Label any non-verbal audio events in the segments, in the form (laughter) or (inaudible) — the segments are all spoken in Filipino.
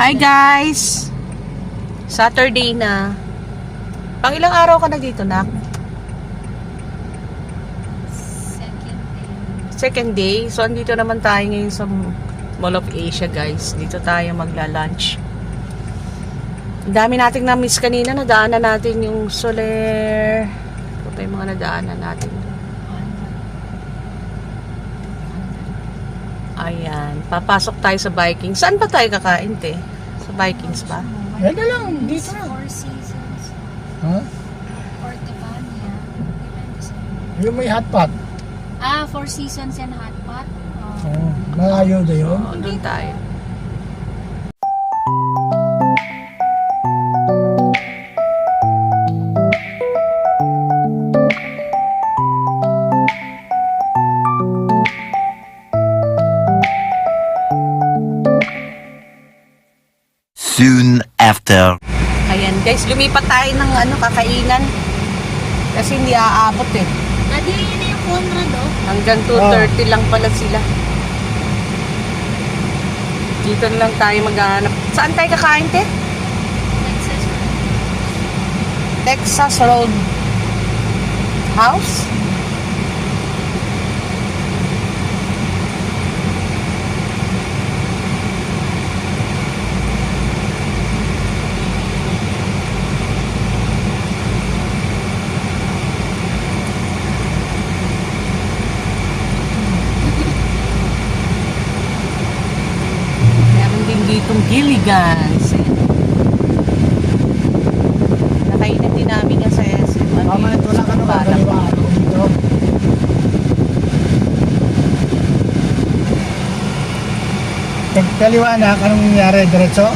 Hi guys! Saturday na. Pang ilang araw ka na dito, Nak? Second day. So, andito naman tayo ngayon sa Mall of Asia, guys. Dito tayo magla-lunch. Ang dami nating na-miss kanina. Nadaanan natin yung Soler. Ito yung mga nadaanan natin. Ayan. Papasok tayo sa Vikings. Saan ba tayo kakain, te? Vikings ba? Pwede lang, dito lang. Four seasons. Ha? Or sa Yung may hotpot. Ah, Four Seasons and Hot Pot. Oh. Oh, malayo na yun. Oo, doon tayo. After. Ayan, guys. Lumipat tayo ng ano, kakainan. Kasi hindi aabot eh. Adi, yun na yung Conrad, oh. Hanggang 2.30 lang pala sila. Dito na lang tayo maghahanap. Saan tayo kakain, te? Texas. Texas Road House? Meron din ditong Gilligan's. Nakainan din namin yan sa SM. Ano yun? ito lang ano, Balak. kagaliwaan ko dito. Pagkaliwa na, anong nangyari? Diretso?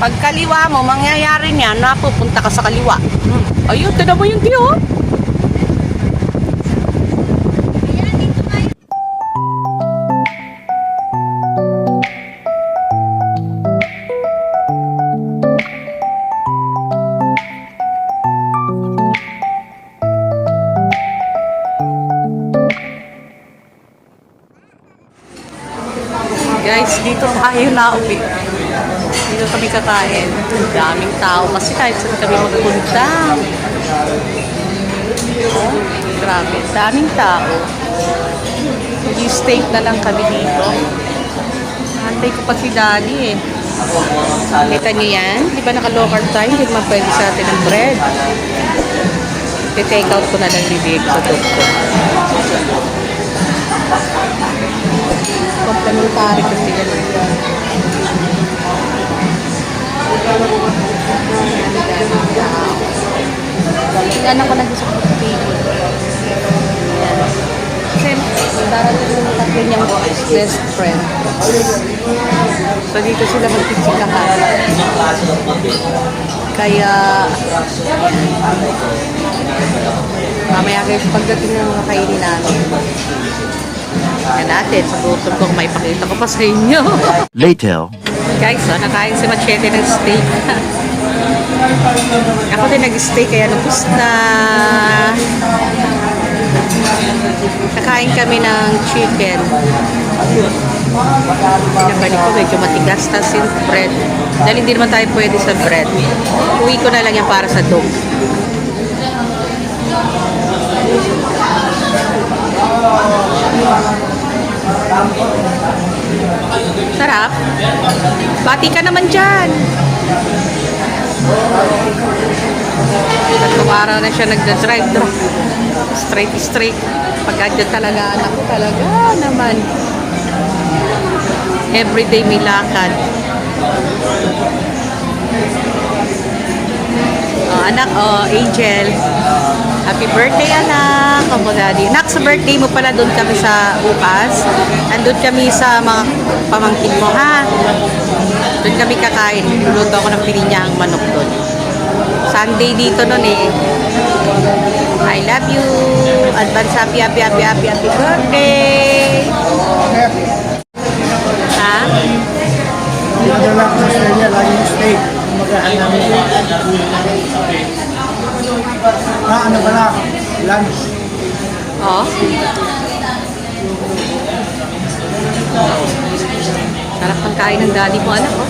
Pag kaliwa mo, mangyayari niya na pupunta ka sa kaliwa. Hmm. Ayun, tinan mo yung view. Dito tayo na uwi. Dito kami kakain. Ang daming tao kasi kahit saan kami magpunta. Oh, grabe, daming tao. Mag-stay na lang kami dito. Antay ko pa si Daddy eh. Kita niyo yan? Di ba naka-local time? Hindi naman pwede sa atin ng bread. I-take out ko na lang bibig sa doktor. Complementary kasi yan. Tingnan ako na sa kapatid. Kasi darating yung tatlo niyang best friend. So dito sila magkitsikahan. Kaya mamaya guys pagdating ng mga kainin namin. Yan natin, sa gutom ko may pakita ko pa sa inyo. Later. Guys, so, nakain si Machete ng steak. (laughs) Ako din nag-steak kaya nubus na. Nakain kami ng chicken. Pinabalik ko medyo matigas tas yung bread. Dahil hindi naman tayo pwede sa bread. Uwi ko na lang yan para sa dog. Sarap. Bati ka naman dyan. Tatlong araw na siya nagda-drive. Straight straight. Pag dyan talaga anak ko talaga naman. Everyday may lakad. Anak, oh, Angel. Happy birthday, anak. Oh, daddy. Anak, sa birthday mo pala, doon kami sa Upas. Andun kami sa mga pamangkin mo, ha? Doon kami kakain. Luluto ako ng pininyang manok doon. Sunday dito noon eh. I love you. Advance happy, happy, happy, happy, happy birthday. Ha? Dito lang sa Australia, lagi yung steak. Maghahanap Na ano ba na? Lunch. Oh. Sarap ng kain ng daddy mo, anak ko.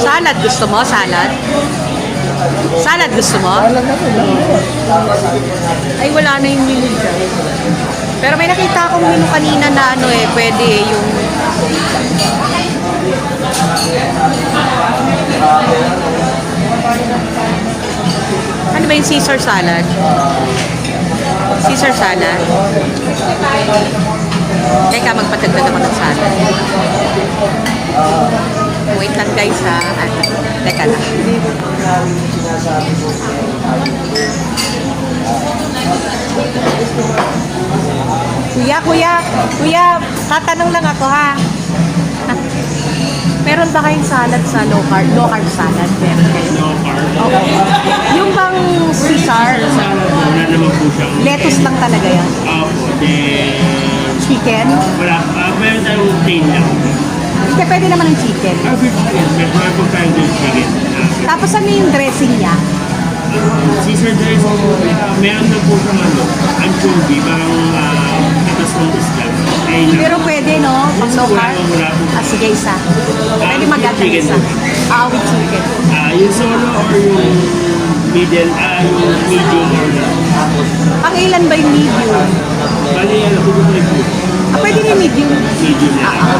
Salad gusto mo? Salad? Salad gusto mo? Ito. Ay, wala na yung menu dyan. Pero may nakita akong menu kanina na ano eh, pwede eh, yung... Ano ba yung Caesar salad? Caesar salad? Teka, magpatagdag ako ng salad. Wait lang guys ha. Ano? Teka lang. Kuya, kuya, kuya, tatanong lang ako ha. Meron ba kayong salad sa low carb? Low carb salad? Meron kayo? No carb. Okay. Yung bang Caesar, Wala naman po siyang lettuce lang talaga yan. Opo, then Chicken? wala, uh, meron tayong plain lang. Hindi, pwede naman ng chicken. Ah, chicken. Meron po tayong chicken. Ah, Tapos ano yung dressing niya? Caesar dressing, uh, meron na po siyang ano, anchovy, parang uh, katas ng isda. Pero pwede, no? Po, wala po. Ah, sige, isa. Pwede with mag-add ng isa. Ah, with chicken. Ah, yung solo or yung middle, ah, yung medium or Pang ilan ba yung medium? Bali, ano, kukunin po. Ah, pwede yung medium. Medium na. Ah, ah.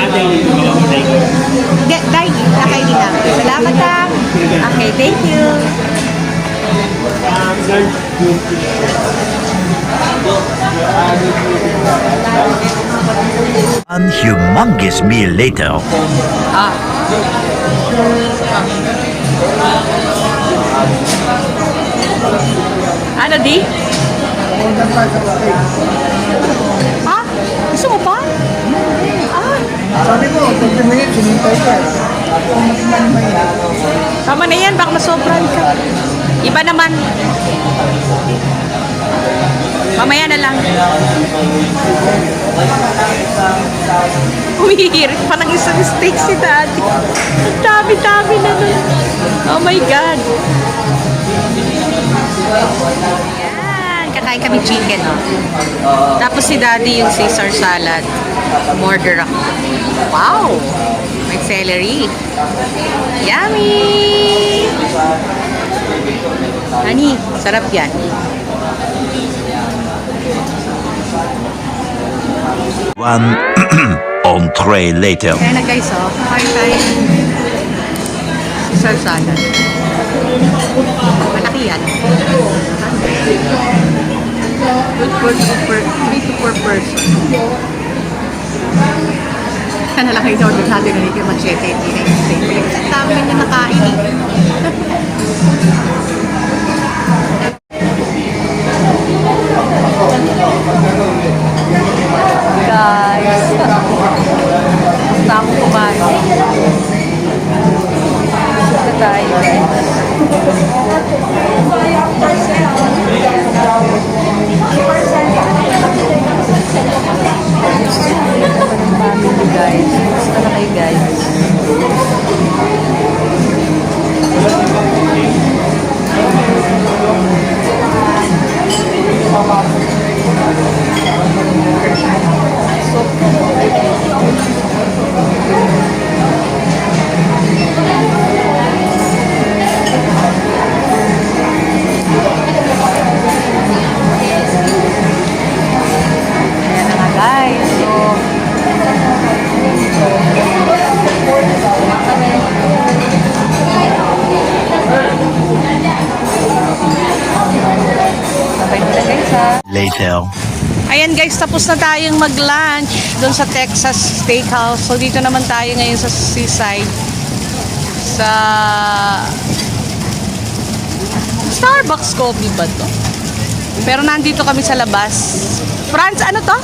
Ah, dahil ito mga kulay ko. Dahil, nakay din lang. Salamat lang. Okay, thank you. Um, sir, yung One humongous meal later. Ah. Ano di? Ha? Gusto mo pa? Ah, Sabi mo, 20 minutes, sinintay ka. Tama na yan. Baka masobran ka. Iba naman. Mamaya na lang. Umihirit pa ng isang steak si daddy. Dami-dami na nun. Oh my God. Yan. Kakain kami chicken, oh. Tapos si daddy yung Caesar salad. Order ako. Wow! May celery. Yummy! Honey, sarap yan. One (clears throat) entree later. Kaya na guys, oh. Kain tayo. Caesar salad. Malaki yan. Good for super, 3 to 4 person. Sana lang kayo order natin na yung steak. Ang dami na nakain eh. Later. Ayan guys, tapos na tayong mag-lunch doon sa Texas Steakhouse. So dito naman tayo ngayon sa seaside. Sa Starbucks coffee ba to? Pero nandito kami sa labas. Franz, ano to?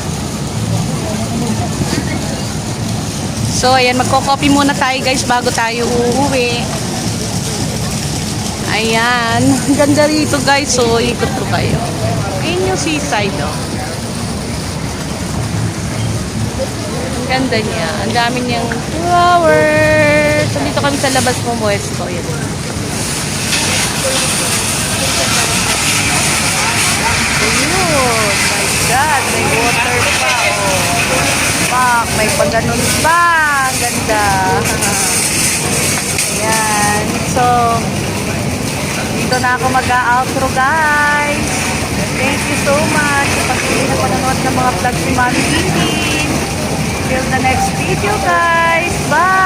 So ayan, magko-coffee muna tayo guys bago tayo uuwi. Ayan, (laughs) ganda rito guys. So ikot ko kayo. Yung seaside oh. Ang ganda niya. Ang dami niyang flowers. So, dito kami sa labas mo, Moesto. Yan. Ayun. My God. May water pa. may pag ganun pa. Ang ganda. Ayan. So, dito na ako mag-outro guys you so much sa patuloy na panonood ng mga vlog ni Mami Titi. Till the next video guys. Bye!